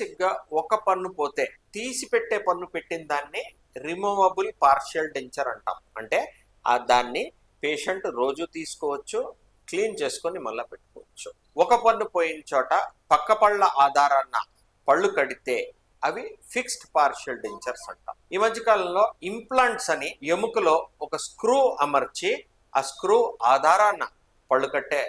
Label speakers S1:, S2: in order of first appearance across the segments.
S1: బేసిక్గా ఒక పన్ను పోతే తీసి పెట్టే పన్ను పెట్టిన దాన్ని రిమూవబుల్ పార్షియల్ డెంచర్ అంటాం. అంటే ఆ దాన్ని పేషెంట్ రోజు తీసుకోవచ్చు క్లీన్ చేసుకొని మళ్ళీ పెట్టుకోవచ్చు. ఒక పన్ను పోయిన చోట పక్క పళ్ళ ఆధారాన్న పళ్ళు కడితే అవి ఫిక్స్డ్ పార్షియల్ డెంచర్స్ అంటాం. ఈ మధ్యకాలంలో ఇంప్లాంట్స్ అని ఎముకలో ఒక స్క్రూ అమర్చి ఆ స్క్రూ ఆధారాన్న పళ్ళు కట్టే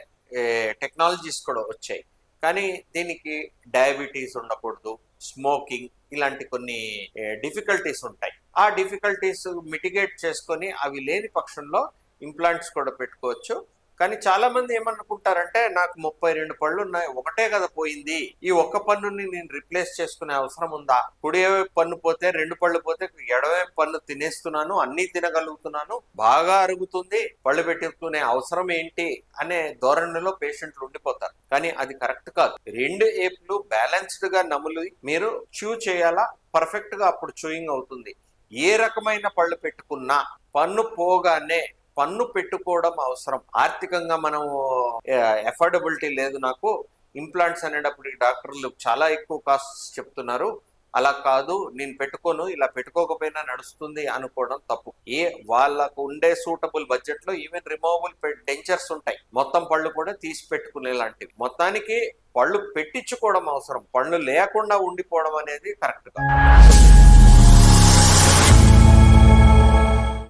S1: టెక్నాలజీస్ కూడా వచ్చాయి. కానీ దీనికి డయాబెటీస్ ఉండకూడదు స్మోకింగ్ ఇలాంటి కొన్ని డిఫికల్టీస్ ఉంటాయి. ఆ డిఫికల్టీస్ మిటిగేట్ చేసుకొని అవి లేని పక్షంలో ఇంప్లాంట్స్ కూడా పెట్టుకోవచ్చు. కానీ చాలా మంది ఏమనుకుంటారంటే నాకు ముప్పై రెండు పళ్ళు ఉన్నాయి ఒకటే కదా పోయింది. ఈ ఒక్క పన్నుని నేను రిప్లేస్ చేసుకునే అవసరం ఉందా? కుడి పన్ను పోతే రెండు పళ్ళు పోతే ఎడవే పన్ను తినేస్తున్నాను అన్ని తినగలుగుతున్నాను బాగా అరుగుతుంది పళ్ళు పెట్టుకునే అవసరం ఏంటి అనే ధోరణిలో పేషెంట్లు ఉండిపోతారు. కానీ అది కరెక్ట్ కాదు. రెండు ఏపులు బ్యాలెన్స్డ్గా నములు మీరు చూ చేయాలా? పర్ఫెక్ట్గా అప్పుడు చూయింగ్ అవుతుంది. ఏ రకమైన పళ్ళు పెట్టుకున్నా పన్ను పోగానే పన్ను పెట్టుకోవడం అవసరం. ఆర్థికంగా మనం ఎఫోర్డబిలిటీ లేదు నాకు. ఇంప్లాంట్స్ అనేటప్పుడు డాక్టర్లు చాలా ఎక్కువ కాస్ట్ చెప్తున్నారు. అలా కాదు నేను పెట్టుకోను ఇలా పెట్టుకోకపోయినా నడుస్తుంది అనుకోవడం తప్పు. ఏ వాళ్ళకు ఉండే సూటబుల్ బడ్జెట్లో ఈవెన్ రిమూవబుల్ డెంచర్స్ ఉంటాయి. మొత్తం పళ్ళు కూడా తీసి పెట్టుకునే లాంటివి మొత్తానికి పళ్ళు పెట్టించుకోవడం అవసరం. పళ్ళు లేకుండా ఉండిపోవడం అనేది కరెక్ట్ కాదు.